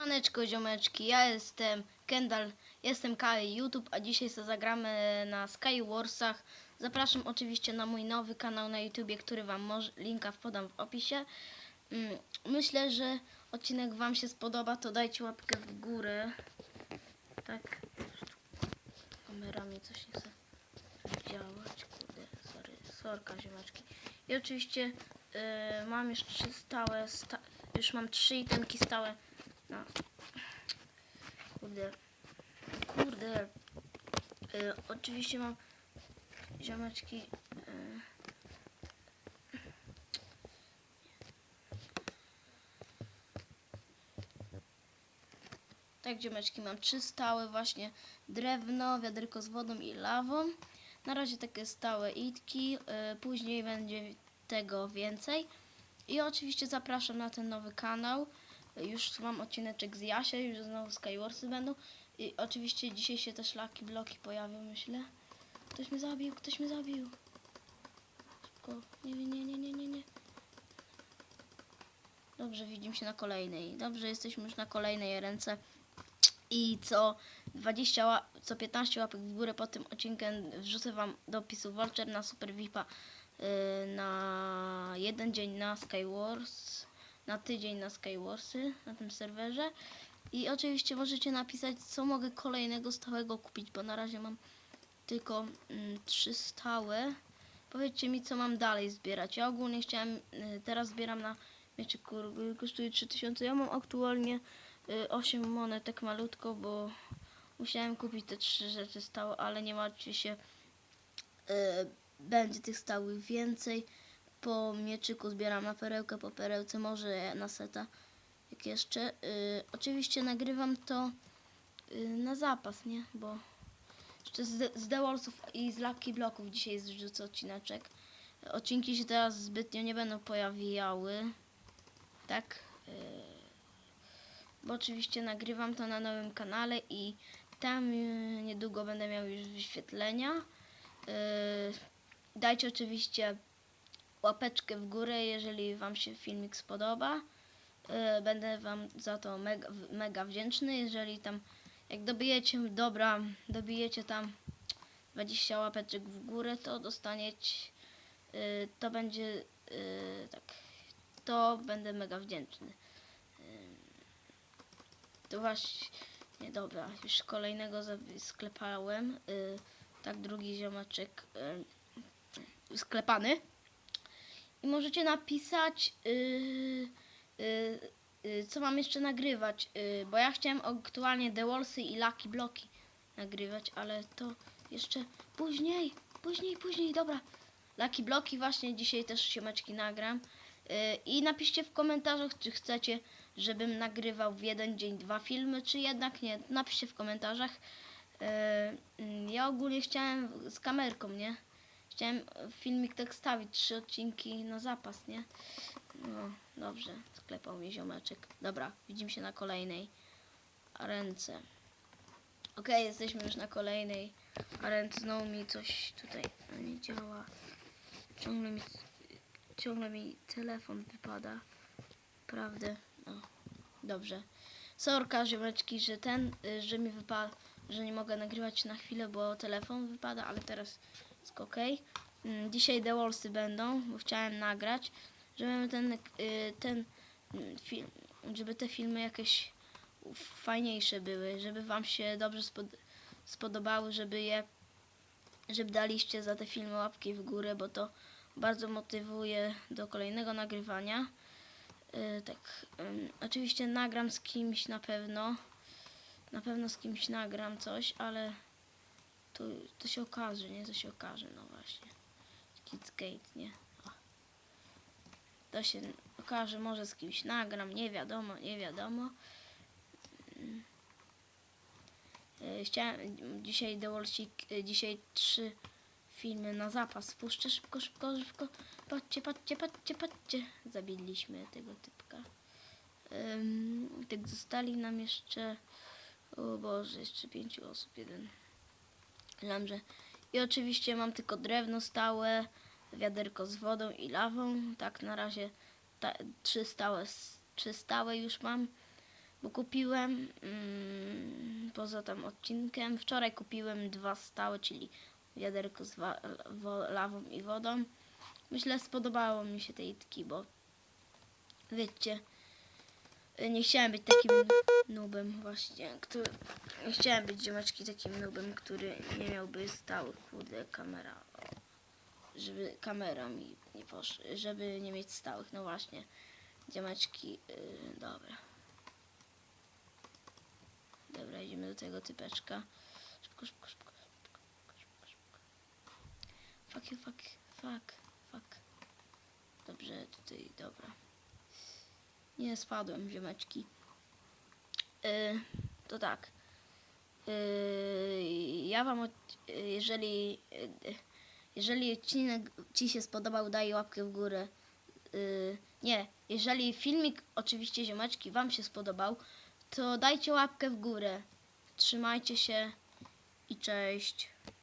Siemaneczko ziomeczki, ja jestem Kendall, jestem Kai YouTube, a dzisiaj sobie zagramy na Skywarsach. Zapraszam oczywiście na mój nowy kanał na YouTubie, który wam może, linka podam w opisie. Mm, Myślę, że odcinek wam się spodoba, to dajcie łapkę w górę. Tak. Kamerami coś nie chce działać, kurde, sorry, sorka ziomeczki. I oczywiście y, mam jeszcze stałe, sta, już mam trzy itemki stałe no. Kurde. Kurde. Y, oczywiście mam ziomeczki. Y, tak, ziomeczki, mam trzy stałe właśnie drewno, wiaderko z wodą i lawą. Na razie takie stałe itki, y, później będzie tego więcej. I oczywiście zapraszam na ten nowy kanał. Już mam odcineczek z Jasia, już znowu Skywarsy będą. I oczywiście dzisiaj się też Lucky Bloki pojawią, myślę. Ktoś mnie zabił, ktoś mnie zabił. Szybko. Nie, nie, nie, nie, nie, nie. Dobrze, widzimy się na kolejnej. Dobrze, jesteśmy już na kolejnej ręce. I co 20 ła- co 15 łapek w górę po tym odcinkiem wrzucę wam do opisu voucher na Super VIPa yy, na jeden dzień na Skywars, na tydzień na Skywarsy na tym serwerze. I oczywiście możecie napisać, co mogę kolejnego stałego kupić, bo na razie mam tylko mm, trzy stałe. Powiedzcie mi, co mam dalej zbierać. Ja ogólnie chciałem, y, teraz zbieram na wiecie, kur, kosztuje 3000. Ja mam aktualnie y, 8 monetek malutko, bo musiałem kupić te trzy rzeczy stałe, ale nie martwcie się, y, będzie tych stałych więcej. Po mieczyku zbieram na perełkę, po perełce może na seta. Jak jeszcze. Y, oczywiście nagrywam to y, na zapas, nie? Bo jeszcze z, z The Wallsów i z Lucky Blocków dzisiaj zrzucę odcineczek. Odcinki się teraz zbytnio nie będą pojawiały. Tak. y, Bo oczywiście nagrywam to na nowym kanale i tam y, niedługo będę miał już wyświetlenia. Y, Dajcie oczywiście łapeczkę w górę, jeżeli Wam się filmik spodoba. Y, Będę Wam za to mega, mega wdzięczny, jeżeli tam, jak dobijecie, dobra, dobijecie tam 20 łapeczek w górę, to dostaniecie, to będzie, y, tak, to będę mega wdzięczny. Y, To właśnie, dobra, już kolejnego sklepałem, tak, drugi ziomeczek sklepany. I możecie napisać, yy, yy, yy, co mam jeszcze nagrywać, yy, bo ja chciałem aktualnie The Wallsy i Lucky Bloki nagrywać, ale to jeszcze później, później, później, dobra. Lucky Bloki właśnie dzisiaj też siemeczki nagram. Yy, I napiszcie w komentarzach, czy chcecie, żebym nagrywał w jeden dzień dwa filmy, czy jednak nie. Napiszcie w komentarzach. Yy, mm, ja ogólnie chciałem z kamerką, nie? Chciałem filmik tak stawić, trzy odcinki na zapas, nie? No, dobrze, sklepał mnie ziomeczek. Dobra, widzimy się na kolejnej ręce. Okej, jesteśmy już na kolejnej ręce. Znowu mi coś tutaj nie działa. Ciągle mi, ciągle mi telefon wypada. Prawdę? No, dobrze. Sorka, ziomeczki, że ten, y, że mi wypada, że nie mogę nagrywać na chwilę, bo telefon wypada, ale teraz ok. Mm, Dzisiaj The Wallsy będą, bo chciałem nagrać, żeby ten, y, ten mm, film, żeby te filmy jakieś fajniejsze były, żeby wam się dobrze spod, spodobały, żeby je, żeby daliście za te filmy łapki w górę, bo to bardzo motywuje do kolejnego nagrywania. Y, tak, oczywiście nagram z kimś na pewno, na pewno z kimś nagram coś, ale to, to się okaże, nie? To się okaże, no właśnie. Kids Gate, nie? O. To się okaże, może z kimś nagram, nie wiadomo, nie wiadomo. Mm. E, Chciałem dzisiaj Wallsik, e, dzisiaj trzy filmy na zapas. Puszczę szybko, szybko, szybko. Patrzcie, patrzcie, patrzcie, patrzcie. Zabiliśmy tego typka. Um, tak zostali nam jeszcze, o Boże, jeszcze pięciu osób, jeden lamrze. I oczywiście mam tylko drewno stałe, wiaderko z wodą i lawą. Tak na razie ta, trzy, stałe, trzy stałe już mam. bo kupiłem mm, poza tam odcinkiem, wczoraj kupiłem dwa stałe, czyli wiaderko z lawą i wodą. Myślę, spodobało mi się te itki, bo wiecie, nie chciałem być takim nubem właśnie, który, nie chciałem być ziomeczki takim nubem, który nie miałby stałych, kurde, kamera, żeby kamera mi nie poszła, żeby nie mieć stałych, no właśnie, ziomeczki, yy, dobra. Dobra, idziemy do tego typeczka. Szybko, szybko, szybko, szybko, szybko, szybko. Fuck you, fuck, fuck, fuck. Dobrze, tutaj, dobra. Nie spadłem, ziomeczki. Yy, to tak. Yy, ja wam, jeżeli, jeżeli odcinek ci się spodobał, daj łapkę w górę. Yy, nie, jeżeli filmik, oczywiście ziomeczki, wam się spodobał, to dajcie łapkę w górę. Trzymajcie się i cześć.